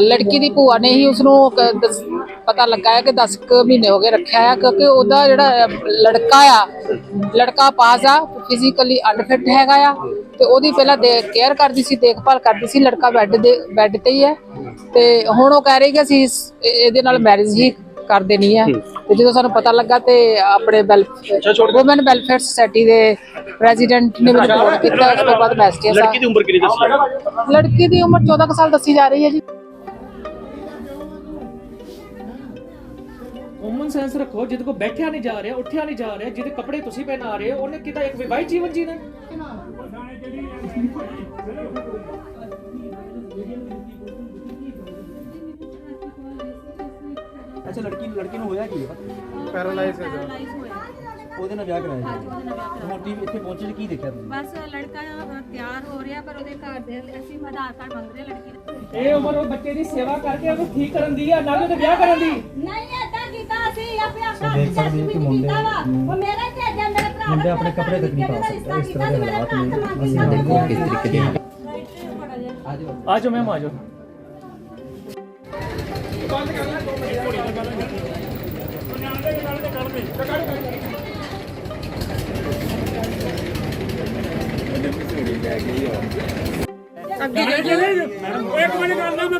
ਲੜਕੀ ਦੀ ਭੂਆ ਨੇ ਹੀ ਉਸ ਨੂੰ ਪਤਾ ਲੱਗਾ ਹੈ ਕਿ 10 ਕੁ ਮਹੀਨੇ ਹੋ ਗਏ ਰੱਖਿਆ ਆ, ਕਿਉਂਕਿ ਉਹਦਾ ਜਿਹੜਾ ਲੜਕਾ ਆ, ਲੜਕਾ ਪਾਸ ਆ ਫਿਜ਼ੀਕਲੀ ਅਨਫਿਟ ਹੈਗਾ ਆ ਤੇ ਉਹਦੀ ਪਹਿਲਾਂ ਦੇ ਕੇਅਰ ਕਰਦੀ ਸੀ, ਦੇਖਭਾਲ ਕਰਦੀ ਸੀ, ਲੜਕਾ ਬੈੱਡ ਦੇ ਬੈੱਡ ਤੇ ਹੀ ਹੈ ਤੇ ਹੁਣ ਉਹ ਕਹਿ ਰਹੀ ਕਿ ਅਸੀਂ ਇਹਦੇ ਨਾਲ ਮੈਰਿਜ ਹੀ ਕਰ ਦੇਣੀ ਹੈ। ਤੇ ਜਦੋਂ ਸਾਨੂੰ ਪਤਾ ਲੱਗਾ ਤੇ ਆਪਣੇ ਵੂਮਨ ਵੈਲਫੇਅਰ ਸੁਸਾਇਟੀ ਦੇ ਪ੍ਰੈਜ਼ੀਡੈਂਟ ਨੇ ਮੈਨੂੰ ਫੋਨ ਕੀਤਾ ਉਸ ਤੋਂ ਬਾਅਦ ਮੈਸੇਜ ਆ। ਲੜਕੀ ਦੀ ਉਮਰ ਕਿੰਨੀ ਦੱਸੀ? ਲੜਕੀ ਦੀ ਉਮਰ 14 ਕੁ ਸਾਲ ਦੱਸੀ ਜਾ ਰਹੀ ਹੈ ਜੀ। ਕਾਮਨ ਸੈਂਸ ਰੱਖੋ ਜਿਹਦੇ ਕੋ ਬੈਠਿਆ ਨਹੀਂ ਜਾ ਰਿਹਾ ਉੱਠਿਆ ਨਹੀਂ ਜਾ ਰਿਹਾ ਜਿਹਦੇ ਕੱਪੜੇ ਤੁਸੀਂ ਪਹਿਨਾ ਰਹੇ ਹੋ ਉਹਨੇ ਕਿਤਾ ਇੱਕ ਵਿਵਾਹਿਤ ਜੀਵਨ ਜੀਣਾ। ਅੱਛਾ ਲੜਕੀ ਲੜਕੀ ਨੂੰ ਹੋਇਆ ਕੀ ਹੈ ਪੈਰਾਲਾਈਜ਼ ਹੋਇਆ। ਉਹਦੇ ਨਾਲ ਵਿਆਹ ਕਰਾਇਆ ਹਾਂਜੀ ਉਹਦੇ ਨਾਲ ਵਿਆਹ ਕਰਾਇਆ। ਹੁਣ ਤੁਸੀਂ ਇੱਥੇ ਪਹੁੰਚੇ ਜੀ, ਕੀ ਦੇਖਿਆ ਤੁਸੀਂ? ਬਸ ਲੜਕਾ ਤਿਆਰ ਹੋ ਰਿਹਾ ਪਰ ਉਹਦੇ ਘਰ ਦੇ ਅਸੀਂ ਆਧਾਰ ਕਾਰਡ ਮੰਗ ਰਹੇ ਲੜਕੀ ਦਾ। ਇਹ ਉਮਰ ਉਹ ਬੱਚੇ ਦੀ ਸੇਵਾ ਕਰਕੇ ਉਹਨੂੰ ਠੀਕ ਕਰਨ ਦੀ ਆ ਨਾ ਕਿ ਉਹਦੇ ਵਿਆਹ ਕਰਨ ਦੀ। ਨਹੀਂ ਏਦਾਂ ਕੀਤਾ ਸੀ ਆਪੇ ਆਪਣਾ ਦੇਖ ਸਕਦੇ ਕਿ ਮੁੰਡੇ ਉਹ ਮੇਰਾ ਹੀ ਭੇਜਿਆ ਮੇਰੇ ਭਰਾ ਮੁੰਡੇ ਆਪਣੇ ਕੱਪੜੇ ਤੱਕ ਨਹੀਂ ਪਾ ਸਕਦੇ ਇਸ ਤਰ੍ਹਾਂ ਦੇ ਹਾਲਾਤ ਨੇ। ਅਸੀਂ ਦੇਖੋ ਕਿਸ ਤਰੀਕੇ ਦੇ ਆ? ਜਾਓ ਮੈਮ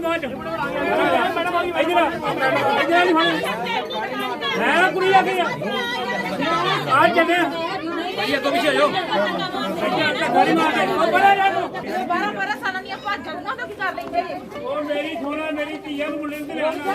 ਆ ਜਾਓ ਮੈਂ ਕੁੜੀ ਆ ਗਈ ਆ। ਆ ਚੱਲੇ ਭਾਈ ਅੱਗੋਂ ਪਿੱਛੇ ਆਇਓ ਗਾੜੀ ਮਾਰ ਕੇ ਉਹ ਬੜਾ ਤੂੰ 12 12 ਸਾਲਾਂ ਦੀਆਂ ਭਾਜਾਂ ਨੂੰ ਤਾਂ ਕੀ ਕਰ ਲੈਂਦੇ? ਉਹ ਮੇਰੀ ਥੋੜਾ ਮੁੰਡੇ ਨੂੰ ਤੇ ਲਿਆਉਣਾ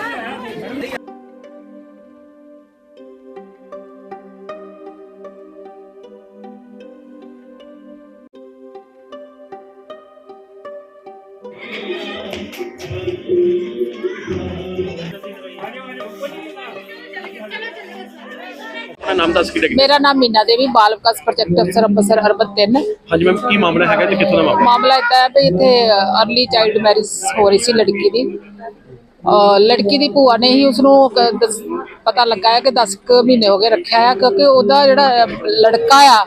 ਆਪਣਾ ਨਾਮ ਦੱਸ ਕੇ ਮੇਰਾ ਨਾਮ ਮੀਨਾ ਦੇਵੀ ਬਾਲ ਵਿਕਾਸ ਪ੍ਰੋਜੈਕਟ ਅਫਸਰ ਅੰਮ੍ਰਿਤਸਰ ਅਰਬਨ 3 ਹਾਂਜੀ ਮੈਮ ਕੀ ਮਾਮਲਾ ਹੈਗਾ ਤੇ ਕਿੱਥੋਂ ਦਾ ਮਾਮਲਾ? ਮਾਮਲਾ ਇਦਾਂ ਹੈ ਵੀ ਇੱਥੇ ਅਰਲੀ ਚਾਈਲਡ ਮੈਰਿਜ ਹੋ ਰਹੀ ਸੀ ਲੜਕੀ ਦੀ। ਲੜਕੀ ਦੀ ਭੂਆ ਨੇ ਹੀ ਉਸ ਨੂੰ ਪਤਾ ਲੱਗਾ ਹੈ ਕਿ 10 ਮਹੀਨੇ ਹੋ ਗਏ ਰੱਖਿਆ ਆ ਕਿਉਂਕਿ ਉਹਦਾ ਜਿਹੜਾ ਲੜਕਾ ਆ,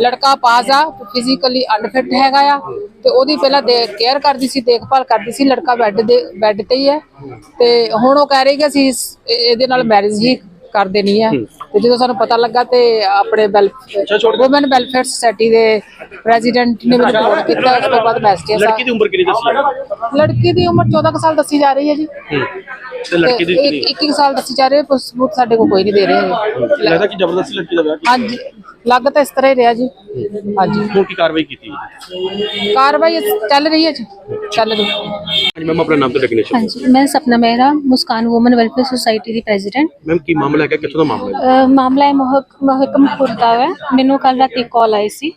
ਲੜਕਾ ਪਾਸ ਆ ਫਿਜ਼ੀਕਲੀ ਅਨਫਿਟ ਹੈਗਾ ਆ, ਤੇ ਉਹਦੀ ਪਹਿਲਾਂ ਦੇ ਕੇਅਰ ਕਰਦੀ ਸੀ, ਦੇਖਭਾਲ ਕਰਦੀ ਸੀ, ਲੜਕਾ ਬੈੱਡ ਦੇ ਬੈੱਡ ਤੇ ਹੀ ਹੈ, ਤੇ ਹੁਣ ਉਹ ਕਹਿ ਰਹੀ ਕਿ ਅਸੀਂ ਇਹਦੇ ਨਾਲ ਮੈਰਿਜ ਹੀ ਕਰ ਦੇਣੀ ਹੈ। ਤੇ ਜਦੋਂ ਸਾਨੂੰ ਪਤਾ ਲੱਗਾ ਤੇ ਆਪਣੇ ਵੂਮਨ ਵੈਲਫੇਅਰ ਸੁਸਾਇਟੀ ਦੇ ਪ੍ਰੈਜ਼ੀਡੈਂਟ ਨੇ ਮੈਨੂੰ ਫੋਨ ਕੀਤਾ ਉਸ ਤੋਂ ਬਾਅਦ ਮੈਸੇਜ ਆ। ਲੜਕੀ ਦੀ ਉਮਰ ਕਿੰਨੀ ਦੱਸੀ? ਲੜਕੀ ਦੀ ਉਮਰ 14 ਕੁ ਸਾਲ ਦੱਸੀ ਜਾ ਰਹੀ ਹੈ ਜੀ। ਤੇ ਲੜਕੀ ਦੀ ਸਾਲ ਦੱਸੀ ਜਾ ਰਹੀ ਹੈ ਪਰ ਸਬੂਤ ਸਾਡੇ ਕੋਲ ਕੋਈ ਨਹੀਂ ਦੇ ਰਹੇ ਲੱਗਦਾ ਕਿ ਜ਼ਬਰਦਸਤੀ ਲੜਕੀ ਦਾ ਵਿਆਹ ਕੀਤਾ। ਹਾਂਜੀ। ਲੱਗ ਤਾਂ ਇਸ ਤਰ੍ਹਾਂ ਹੀ ਰਿਹਾ ਜੀ। ਹਾਂਜੀ। ਹੁਣ ਕੀ ਕਾਰਵਾਈ ਕੀਤੀ ਕਾਰਵਾਈ ਚੱਲ ਰਹੀ ਹੈ ਜੀ। ਚੱਲ ਰਹੀ ਹੈ। ਹਾਂਜੀ ਮੈਮ ਆਪਣਾ ਨਾਮ ਤੇ ਡੈਗਨੇਸ਼ਨ ਹਾਂਜੀ ਮੈਂ Sapna Mehra Muskan woman welfare society ਦੀ ਪ੍ਰੈਜ਼ੀਡੈਂਟ ਮੈਮ ਕੀ ਮਾਮਲਾ ਹੈਗਾ? ਕਿੱਥੋਂ ਦਾ ਮਾਮਲਾ ਹੈ? ਮਾਮਲਾ ਹੈ ਮਹਕ ਮਹਕਮਪੁਰ ਦਾ ਹੈ ਮੈਨੂੰ ਕੱਲ ਰਾਤੀ ਕਾਲ ਆਈ ਸੀ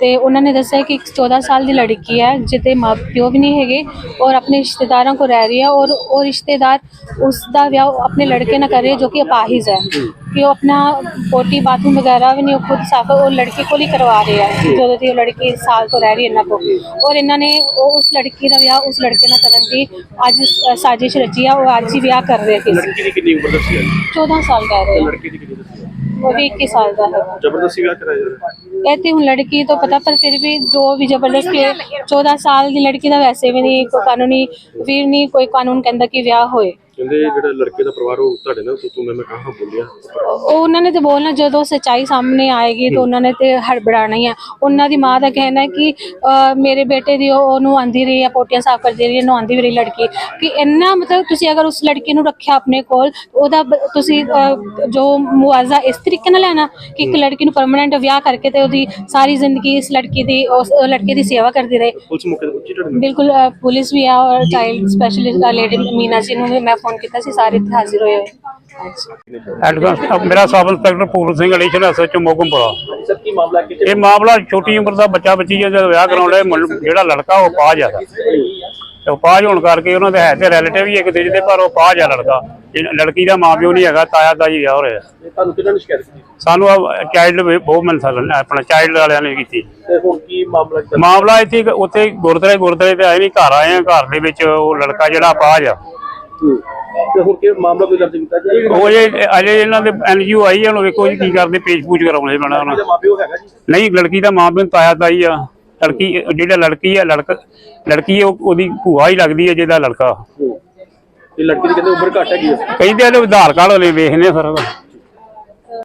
ਤੇ ਉਹਨਾਂ ਨੇ ਦੱਸਿਆ ਕਿ ਇੱਕ 14 ਸਾਲ ਦੀ ਲੜਕੀ ਹੈ ਜਿਹਦੇ ਮਾਪਿਓ ਵੀ ਨਹੀਂ ਹੈਗੇ ਔਰ ਆਪਣੇ ਰਿਸ਼ਤੇਦਾਰਾਂ ਕੋ ਰਹਿ ਰਹੀ ਹੈ ਔਰ ਉਹ ਰਿਸ਼ਤੇਦਾਰ ਉਸ ਦਾ ਵਿਆਹ ਆਪਣੇ ਲੜਕੇ ਨਾਲ ਕਰ ਰਹੇ ਜੋ ਕਿ ਅਪਾਹਿਜ ਹੈ। ਕਿ ਉਹ ਆਪਣਾ ਪੋਟੀ ਬਾਥਰੂਮ ਵਗੈਰਾ ਵੀ ਨਹੀਂ ਉਹ ਖੁਦ ਸਾਫ਼ ਉਹ ਲੜਕੇ ਕੋਲ ਹੀ ਕਰਵਾ ਰਹੇ ਹੈ ਜਦੋਂ ਦੀ ਉਹ ਲੜਕੀ ਸਾਲ ਤੋਂ ਰਹਿ ਰਹੀ ਇਹਨਾਂ ਕੋਲ। ਔਰ ਇਹਨਾਂ ਨੇ ਉਹ ਉਸ ਲੜਕੀ ਦਾ ਵਿਆਹ ਉਸ ਲੜਕੇ ਨਾਲ ਕਰਨ ਦੀ ਅੱਜ ਸਾਜ਼ਿਸ਼ ਰਚੀ ਆ। ਉਹ ਅੱਜ ਹੀ ਵਿਆਹ ਕਰ ਰਹੇ ਕਿਸੇ ਲੜਕੀ ਦੀ ਕਿੰਨੀ ਉਮਰ ਦੱਸੀ ਹੈ 14 ਸਾਲ ਦਾ ਹੈ ਲੜਕੀ ਦੀ ਕਿੰਨੀ ਦੱਸੀ ਹੈ ਉਹ ਵੀ 21 ਸਾਲ ਦਾ ਹੈ। ਜ਼ਬਰਦਸਤੀ ਵਿਆਹ ਕਰਾਇਆ ਜਾ ਰਿਹਾ? ਇਹ ਤੇ ਹੁਣ ਲੜਕੀ ਤੋਂ ਪਤਾ ਪਰ ਫਿਰ ਵੀ ਜੋ ਵੀ ਜ਼ਬਰਦਸਤੀ 14 ਸਾਲ ਦੀ ਲੜਕੀ ਦਾ ਵੈਸੇ ਵੀ ਨਹੀਂ ਕੋਈ ਕਾਨੂੰਨੀ ਵੀਰ ਨਹੀਂ ਕੋਈ ਕਾਨੂੰਨ ਕਹਿੰਦਾ ਕਿ ਵਿਆਹ ਹੋਏ। ਕਹਿੰਦੇ ਜਿਹੜਾ ਲੜਕੇ ਦਾ ਪਰਿਵਾਰ ਉਹ ਤੁਹਾਡੇ ਨਾਲ ਤੂੰ ਮੈਂ ਮੈਂ ਕਹਾਂ ਬੋਲਿਆ? ਉਹ ਉਹਨਾਂ ਨੇ ਤੇ ਬੋਲਣਾ ਜਦੋਂ ਸੱਚਾਈ ਸਾਹਮਣੇ ਆਏਗੀ ਤਾਂ ਉਹਨਾਂ ਨੇ ਤੇ ਹੜਬੜਾਣਾ ਹੀ ਹੈ ਉਹਨਾਂ ਦੀ ਮਾਂ ਦਾ ਕਹਿਣਾ ਹੈ ਕਿ ਅਹ, ਮੇਰੇ ਬੇਟੇ ਦੀ ਉਹ- ਉਹਨੂੰ ਆਂਦੀ ਰਹੀ ਹੈ ਪੋਟੀਆਂ ਸਾਫ਼ ਕਰਦੀ ਰਹੀ ਨਹਾਉਂਦੀ ਵੀ ਰਹੀ ਲੜਕੀ। ਕਿ ਇੰਨਾ ਮਤਲਬ ਤੁਸੀਂ ਅਗਰ ਉਸ ਲੜਕੀ ਨੂੰ ਰੱਖਿਆ ਆਪਣੇ ਕੋਲ ਉਹਦਾ ਬ- ਤੁਸੀਂ ਅਹ, ਜੋ ਮੁਆਵਜ਼ਾ ਇਸ ਤਰੀਕੇ ਨਾਲ ਲੈਣਾ ਕਿ ਇੱਕ ਲੜਕੀ ਨੂੰ ਪਰਮਨੈਂਟ ਵਿਆਹ ਕਰਕੇ ਤੇ ਉਹਦੀ ਸਾਰੀ ਜ਼ਿੰਦਗੀ ਇਸ ਲੜਕੀ ਦੀ ਉਸ ਲੜਕੇ ਦੀ ਸੇਵਾ ਕਰਦੀ ਰਹੇ। ਪੁਲਿਸ ਮੌਕੇ ਤੇ ਪਹੁੰਚੀ ਤੁਹਾਡੇ ਨਾਲ? ਬਿਲਕੁਲ ਅ, ਪੁਲਿਸ ਵੀ ਆ ਔਰ ਚਾਈਲਡ ਸਪੈਸ਼ਲਿਸਟ ਲੇਡੀ ਮੀਨਾ ਜੀ ਨੂੰ ਵੀ ਮੈਂ ਫੋਨ ਕੀਤਾ ਸੀ ਸਾਰੇ ਇੱਥੇ ਹਾਜ਼ਰ ਹੋਏ ਐਡਵਾਂਸ ਮੇਰਾ sub inspector Puran Singh Mogampura sir ਕੀ ਮਾਮਲਾ ਕਿ ਇਹ ਮਾਮਲਾ ਛੋਟੀ ਉਮਰ ਦਾ ਬੱਚਾ ਬੱਚੀ ਜਦੋਂ ਵਿਆਹ ਕਰਾਉਣ ਦਾ ਜਿਹੜਾ ਲੜਕਾ ਉਹ ਪਾਜ ਆ। ਤੇ ਉਹ ਪਾਜ ਹੋਣ ਕਰਕੇ ਉਹਨਾਂ ਦੇ ਹੈ ਤੇ ਰਿਲੇਟਿਵ ਹੀ ਇੱਕ ਦੂਜੇ ਦੇ ਪਰ ਉਹ ਪਾਜ ਆ ਲੜਕਾ। ਇਹ ਲੜਕੀ ਦਾ ਮਾਪਿਓ ਨਹੀਂ ਹੈਗਾ ਤਾਇਆ ਤਾਜੀ ਵਿਆਹ ਹੋ ਰਿਹਾ ਤੁਹਾਨੂੰ ਕਿਹਨਾਂ ਨੇ ਸ਼ਿਕਾਇਤ ਕੀਤੀ? ਸਾਨੂੰ ਚਾਈਲਡ ਬਹੁਤ ਮਿਲ ਸਕਦਾ ਆਪਣਾ ਚਾਈਲਡ ਵਾਲਿਆਂ ਨੇ ਕੀਤੀ। ਤੇ ਹੁਣ ਕੀ ਮਾਮਲਾ ਮਾਮਲਾ ਇੱਥੇ ਉੱਥੇ ਗੁਰਦੁਆਰੇ ਗੁਰਦੁਆਰੇ ਤੇ ਆਏ ਨਹੀਂ ਘਰ ਆਏ ਆ ਘਰ ਦੇ ਵਿੱਚ ਉਹ ਲੜਕਾ ਜਿਹੜਾ ਪਾਜ ਆ। ਤੇ ਹੁਣ ਕੀ ਮਾਮਲਾ ਕੋਈ ਦਰਜ ਕੀਤਾ ਜੀ ਉਹ ਜੇ ਅਜੇ ਇਹਨਾਂ ਦੇ ਐਨਜੀਓ ਆਈ ਆ ਹੁਣ ਵੇਖੋ ਜੀ ਕੀ ਕਰਦੇ ਪੇਜ ਪੂਜ ਕਰਾਉਣੇ ਪੈਣਾ ਉਹਨਾਂ ਇਹਦਾ ਮਾਪਿਓ ਹੈਗਾ ਜੀ? ਨਹੀਂ ਲੜਕੀ ਦਾ ਮਾਂ ਪਿਓ ਤਾਇਆ ਤਾਈ ਆ। ਲੜਕੀ ਜਿਹੜਾ ਲੜਕੀ ਹੈ ਲੜਕ ਲੜਕੀ ਉਹ ਉਹਦੀ ਭੂਆ ਹੀ ਲੱਗਦੀ ਹੈ ਜਿਹਦਾ ਲੜਕਾ। ਇਹ ਲੜਕੀ ਦੀ ਕਹਿੰਦੇ ਉਮਰ ਘੱਟ ਹੈਗੀ ਆ? ਕਹਿੰਦੇ ਆ ਆਧਾਰ ਕਾਰਡ ਵਾਲੇ ਵੇਖਨੇ ਫਿਰ। ਉਹਦਾ